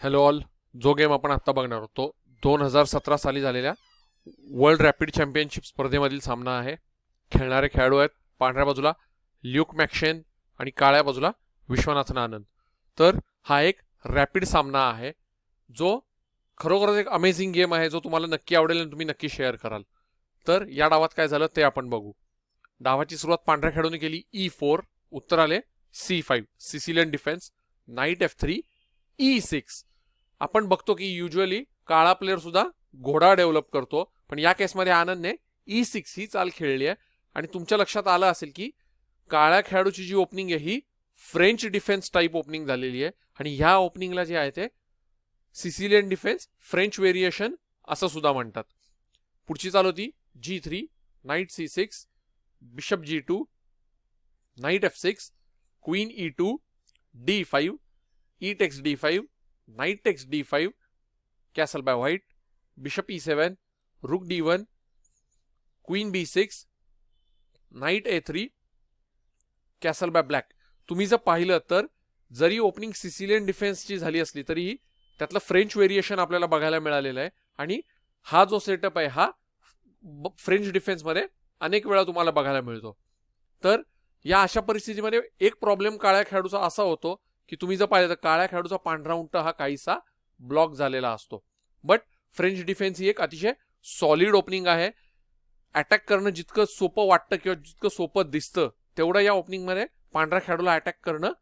Hello all जो game आपण आत्ता बघणार होतो दोन हजार सतरा साली झालेल्या वर्ल्ड रॅपिड चॅम्पियनशिप स्पर्धेमधील सामना आहे. खेळणारे खेळाडू आहेत पांढऱ्या बाजूला ल्यूक मॅक्शेन आणि काळ्या बाजूला विश्वनाथन आनंद. तर हा एक रॅपिड सामना आहे जो खरोखरच एक अमेझिंग गेम आहे जो तुम्हाला नक्की आवडेल आणि तुम्ही नक्की शेअर कराल. तर या डावात काय झालं ते आपण बघू. डावाची सुरुवात पांढऱ्या खेळाडूने केली e ई फोर उत्तर आले c five Sicilian defence knight f three E e six आपण बघतो की युजली काळा प्लेअर सुद्धा घोडा डेव्हलप करतो. पण या केसमध्ये आनंदने e ई सिक्स ही चाल खेळली आहे. आणि तुमच्या लक्षात आलं असेल की काळ्या खेळाडूची जी ओपनिंग आहे ही फ्रेंच डिफेन्स टाईप ओपनिंग झालेली आहे. आणि ह्या ओपनिंगला जे आहे ते सिसिलियन डिफेन्स फ्रेंच व्हेरिएशन असं सुद्धा म्हणतात. पुढची चाल होती g three knight c six bishop g two knight f six queen e two d five e takes d five knight takes d five castle by white bishop e seven rook d one queen b six knight a three castle by black तुम्ही जर पाहिलं तर जरी opening Sicilian डिफेन्सची झाली असली तरीही त्यातलं French variation आपल्याला बघायला मिळालेलं आहे. आणि हा जो सेटअप आहे हा फ्रेंच डिफेन्समध्ये अनेक वेळा तुम्हाला बघायला मिळतो. तर या अशा परिस्थितीमध्ये एक प्रॉब्लेम काळ्या खेळाडूचा असा होतो की तुम्ही जर पाहिलं तर काळ्या खेळाडूचा पांढरा उंट हा काहीसा ब्लॉक झालेला असतो. बट फ्रेंच डिफेन्स ही एक अतिशय सॉलिड ओपनिंग आहे. अटॅक करणं जितकं सोपं वाटतं किंवा जितकं सोपं दिसतं तेवढं या ओपनिंगमध्ये पांढऱ्या खेळाडूला अटॅक करणं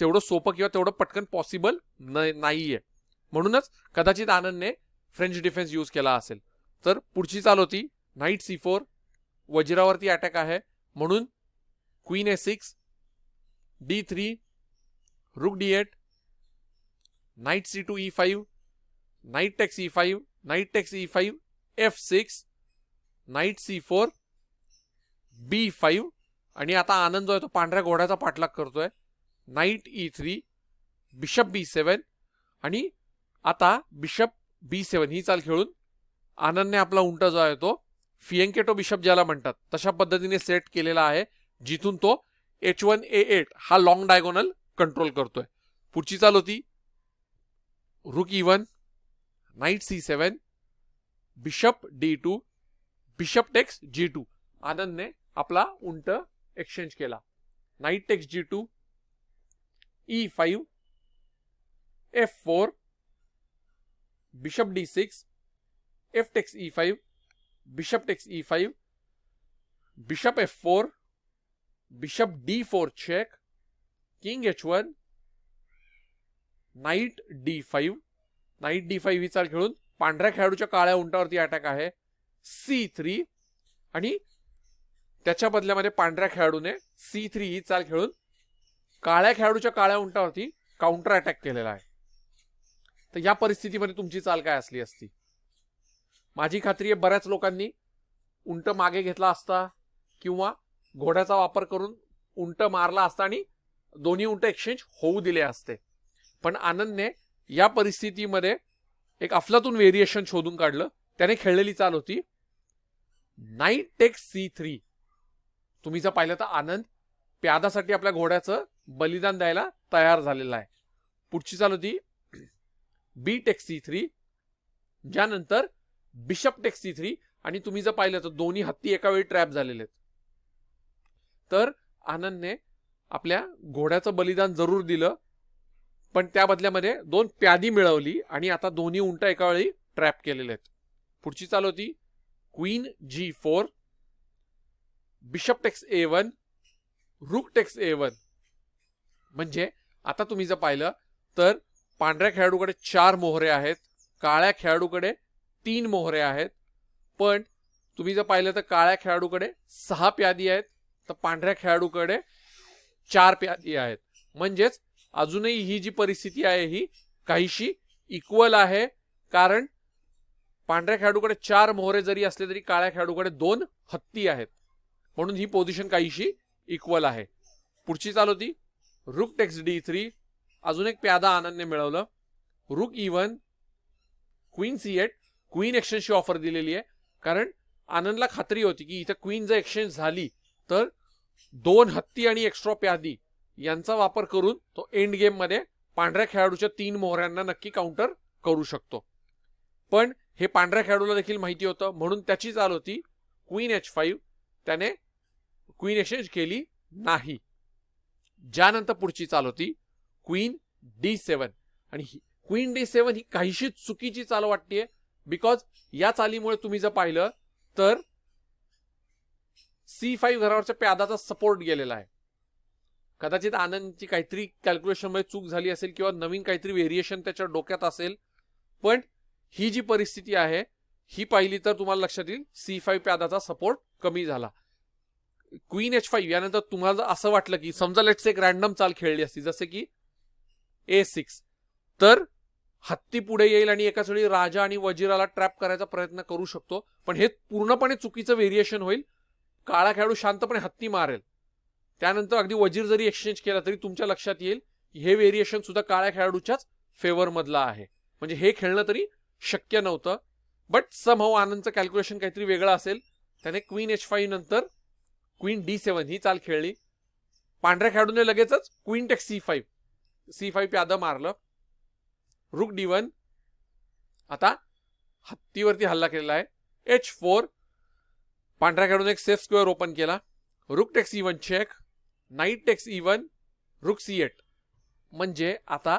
तेवढं सोपं किंवा तेवढं पटकन पॉसिबल नाहीये. म्हणूनच कदाचित आनंदने फ्रेंच डिफेन्स यूज केला असेल. तर पुढची चाल होती नाईट सी फोर वजिरावरती अटॅक आहे. म्हणून queen a six d three rook d eight knight c two e five knight takes e five knight takes e five f six knight c four b five आणि आता आनंद जो आहे तो पांढऱ्या घोड्याचा पाठलाग करतोय. Knight e three bishop b seven आणि आता बिशप बी सेवन ही चाल खेळून आनंदने आपला उंटा जो आहे तो फिएंकेटो बिशप ज्याला म्हणतात तशा पद्धतीने सेट केलेला आहे जिथून तो एच वन ए एट हा लॉंग डायगोनल कंट्रोल करतोय. पुढची चाल होती rook e one knight c seven bishop d two bishop takes g two आनंदने आपला उंट एक्सचेंज केला. Knight takes g two e five f four bishop d six f takes e five bishop takes e five bishop f four bishop d four check king h one knight d five knight d five ही चाल खेळून पांढऱ्या खेळाडूच्या काळ्या उंटावरती attack आहे. C three आणि त्याच्या बदल्यामध्ये पांढऱ्या खेळाडूने सी थ्री ही चाल खेळून काळ्या खेळाडूच्या काळ्या उंटावरती काउंटर अटॅक केलेला आहे. तर या परिस्थितीमध्ये तुमची चाल काय असली असती? माझी खात्री आहे बऱ्याच लोकांनी उंट मागे घेतला असता किंवा घोड्याचा वापर करून उंट मारला असता आणि दोन्ही उंट एक्सचेंज होऊ दिले असते. पण आनंदने या परिस्थितीमध्ये एक अफलातून व्हेरिएशन शोधून काढलं. त्याने खेळलेली चाल होती. नाईट टेक सी थ्री तुम्ही जर पाहिलं तर आनंद प्यादासाठी आपल्या घोड्याचं बलिदान द्यायला तयार झालेला आहे. पुढची चाल होती बी टेक सी थ्री ज्यानंतर बिशप टेक सी थ्री आणि तुम्ही जर पाहिलं तर दोन्ही हत्ती एका वेळी ट्रॅप झालेले आहेत. तर आनंदने आपल्या घोड्याचं बलिदान जरूर दिलं पण त्या बदल्यामध्ये दोन प्यादी मिळवली आणि आता दोन्ही उंट एका वेळी ट्रॅप केलेले आहेत. पुढची चाल होती queen g four bishop takes a one rook takes a one. म्हणजे आता तुम्ही जर पाहिलं तर पांढऱ्या खेळाडूकडे चार मोहरे आहेत काळ्या खेळाडूकडे तीन मोहरे आहेत पण तुम्ही जर पाहिलं तर काळ्या खेळाडूकडे सहा प्यादी आहेत तर पांढऱ्या खेळाडूकडे चार प्यादी आहेत. म्हणजेच अजूनही ही जी परिस्थिती आहे ही काहीशी इक्वल आहे. कारण पांढऱ्या खेळाडूकडे चार मोहरे जरी असले तरी काळ्या खेळाडूकडे दोन हत्ती आहेत. म्हणून ही पोझिशन काहीशी इक्वल आहे. पुढची चाल होती रुक टेक्स डी थ्री अजून एक प्यादा आनंदने मिळवलं. Rook e one queen c eight queen एक्सचेंजची offer दिलेली आहे. कारण आनंदला खात्री होती की इथं क्वीन जर एक्सचेंज झाली तर दोन हत्ती आणि एक्स्ट्रा प्यादी यांचा वापर करून तो एंड गेममध्ये पांढऱ्या खेळाडूच्या तीन मोहऱ्यांना नक्की काउंटर करू शकतो. पण हे पांढऱ्या खेळाडूला देखील माहिती होतं म्हणून त्याची चाल होती क्वीन एच फाईव्ह त्याने क्वीन एक्सचेंज केली नाही. ज्यानंतर पुढची चाल होती क्वीन डी सेवन आणि क्वीन डी सेवन ही काहीशी चुकीची चाल वाटतेय बिकॉज या चालीमुळे तुम्ही जर पाहिलं तर सी फाईव्ह घरावरच्या प्यादाचा सपोर्ट गेलेला आहे. कदाचित आनंदची काहीतरी कॅल्क्युलेशनमध्ये चूक झाली असेल किंवा नवीन काहीतरी व्हेरिएशन त्याच्या डोक्यात असेल पण ही जी परिस्थिती आहे ही पाहिली तर तुम्हाला लक्षात येईल सी फाईव्ह प्यादाचा सपोर्ट कमी झाला. क्वीन एच फाईव्ह यानंतर तुम्हाला जर असं वाटलं की समजा लेट्स एक रॅन्डम चाल खेळली असती जसे की ए सिक्स तर हत्ती पुढे येईल आणि एकाच वेळी राजा आणि वजिराला ट्रॅप करायचा प्रयत्न करू शकतो पण हे पूर्णपणे चुकीचं व्हेरिएशन होईल काळा खेळाडू शांतपणे हत्ती मारेल. त्यानंतर अगदी वजीर जरी एक्सचेंज केला तरी तुमच्या लक्षात येईल हे व्हेरिएशन सुद्धा काळ्या खेळाडूच्याच फेवरमधला आहे. म्हणजे हे खेळणं तरी शक्य नव्हतं. बट सम हाऊ आनंदचं कॅल्क्युलेशन काहीतरी वेगळं असेल. त्याने क्वीन एच फाईव्ह नंतर क्वीन डी सेवन ही चाल खेळली. पांढऱ्या खेळाडूने लगेचच queen take c five c five प्यादं मारलं. रुक डी वन आता हत्तीवरती हल्ला केलेला आहे. एच फोर पांढऱ्या खेळाडूने एक सेफ स्क्वेअर ओपन केला. Rook takes e one check knight takes e one rook c eight म्हणजे आता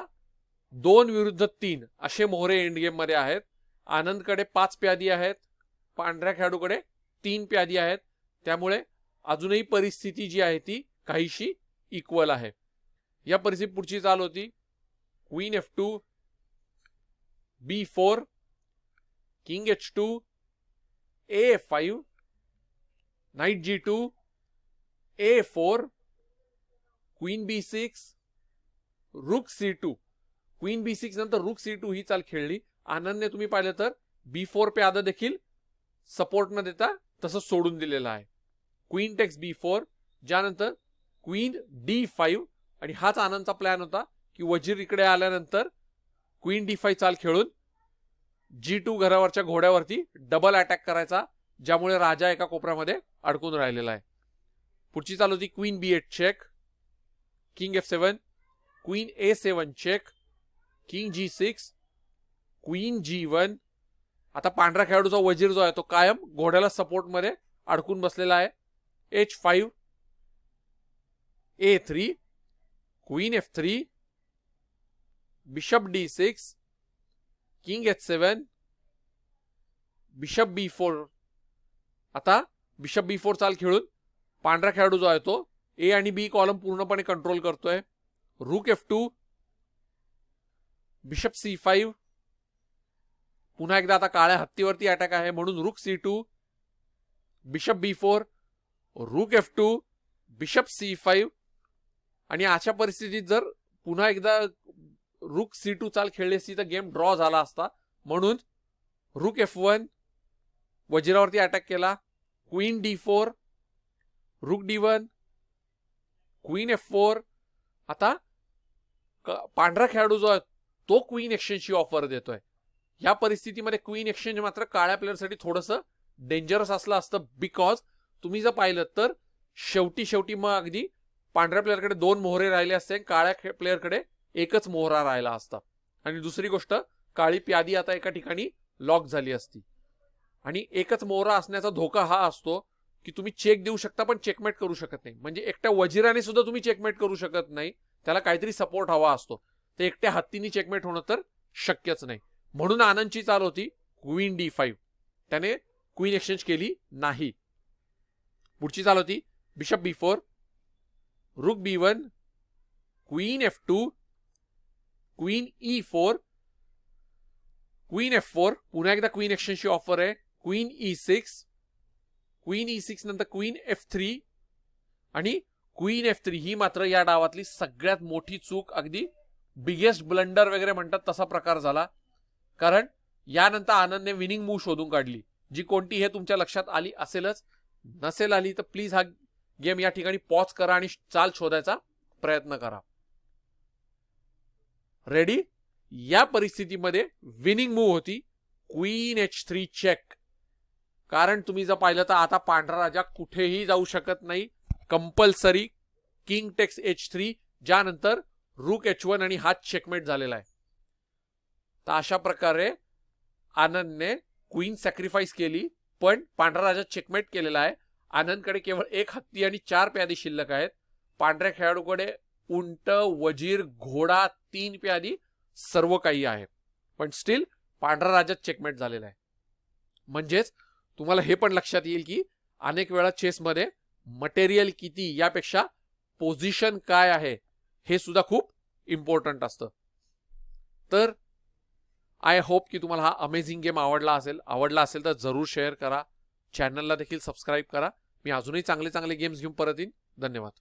दोन विरुद्ध तीन असे मोहरे एंड गेममध्ये आहेत. आनंदकडे पाच प्यादी आहेत. पांढऱ्या खेळाडूकडे तीन प्यादी आहेत. त्यामुळे अजूनही परिस्थिती जी आहे ती काहीशी इक्वल आहे. या परिस्थिती पुढची चाल होती. Queen f two b four king h two a f five knight g two a four queen b six rook c two. Queen b six नंतर रुक सी टू ही चाल खेळली. आनंदने तुम्ही पाहिलं तर बी फोर प्यादा देखील सपोर्ट न देता तसं सोडून दिलेलं आहे. क्वीन टेक्स बी फोर ज्यानंतर क्वीन डी फाईव्ह आणि हाच आनंदचा प्लॅन होता की वजीर इकडे आल्यानंतर क्वीन डी फाईव्ह चाल खेळून जी टू घरावरच्या घोड्यावरती डबल अटॅक करायचा. ज्यामुळे राजा एका कोपऱ्यामध्ये अडकून राहिलेला आहे. पुढची चाल होती queen b eight check king f seven queen a seven check king g six queen g one. आता पांढरा खेळाडूचा वजीर जो आहे तो कायम घोड्याला सपोर्टमध्ये अडकून बसलेला आहे. H five a three queen f three bishop d six king h seven bishop b four आता बिशप बी फोर चाल खेळून पांढरा खेळाडू जो आहे तो ए आणि बी कॉलम पूर्णपणे कंट्रोल करतोय. Rook f two bishop c five पुन्हा एकदा आता काळ्या हत्तीवरती अटॅक आहे म्हणून rook c two bishop b four rook f two bishop c five आणि अशा परिस्थितीत जर पुन्हा एकदा रुक सी टू चाल खेळली असती तर गेम ड्रॉ झाला असता म्हणून रुक एफ वन वजिरावरती अटॅक केला. Queen d four rook d one queen f four आता पांढरा खेळाडू जो आहे तो क्वीन एक्सचेंजची ऑफर देतोय. या परिस्थितीमध्ये क्वीन एक्सचेंज मात्र काळ्या प्लेअरसाठी थोडंसं डेंजरस असलं असतं बिकॉज तुम्ही जर पाहिलं तर शेवटी शेवटी मग अगदी पांढऱ्या प्लेअरकडे दोन मोहरे राहिले असते काळ्या प्लेअरकडे एकच मोहरा राहिला असता. आणि दुसरी गोष्ट काळी प्यादी आता एका ठिकाणी लॉक झाली असती. आणि एकच मोहरा असण्याचा धोका हा असतो की तुम्ही चेक देऊ शकता पण चेकमेट करू शकत नाही. म्हणजे एकट्या वजिराने सुद्धा तुम्ही चेकमेट करू शकत नाही. त्याला काहीतरी सपोर्ट हवा असतो. ते एकट्या हत्तीने चेकमेट होणं तर शक्यच नाही. म्हणून आनंदची चाल होती क्वीन डी फाईव्ह त्याने क्वीन एक्सचेंज केली नाही. पुढची चाल होती bishop b four rook b one queen f two queen e four queen f four पुन्हा एकदा क्वीन एक्सचेंजची ऑफर आहे. Queen e six queen e six नंतर क्वीन एफ थ्री आणि क्वीन एफ थ्री ही मात्र या डावातली सगळ्यात मोठी चूक अगदी बिगेस्ट ब्लंडर वगैरे म्हणतात तसा प्रकार झाला. कारण यानंतर आनंदने विनिंग मूव शोधून काढली. जी कोणती हे तुमच्या लक्षात आली असेलच. नसेल आली तर प्लीज हा गेम या ठिकाणी पॉज करा आणि चाल शोधायचा प्रयत्न करा. रेडी या परिस्थितीमध्ये विनिंग मूव होती. क्वीन एच थ्री चेक कारण तुम्ही जर पाहिलं तर आता पांढरा राजा कुठेही जाऊ शकत नाही. Compulsory king takes h three ज्यानंतर रूक एच वन आणि हात चेकमेट झालेला आहे. तर अशा प्रकारे आनंदने क्वीन सॅक्रिफाईस केली पण पांढरा राजा चेकमेट केलेला आहे. आनंदकडे केवळ एक हत्ती आणि चार प्यादी शिल्लक आहेत. पांढऱ्या खेळाडूकडे उंट वजीर घोडा तीन प्यादी सर्व काही आहे. पण स्टील पांढरा राजा चेकमेट झालेला आहे. म्हणजेच तुम्हाला हे पण लक्षात येईल की अनेक वेळा चेसमध्ये मटेरियल किती यापेक्षा पोझिशन काय आहे हे सुद्धा खूप इम्पॉर्टंट असतं. तर आय होप की तुम्हाला हा अमेझिंग गेम आवडला असेल. आवडला असेल तर जरूर शेअर करा. चॅनलला देखील सबस्क्राईब करा. मी अजूनही चांगले चांगले गेम्स घेऊन परत येईन. धन्यवाद.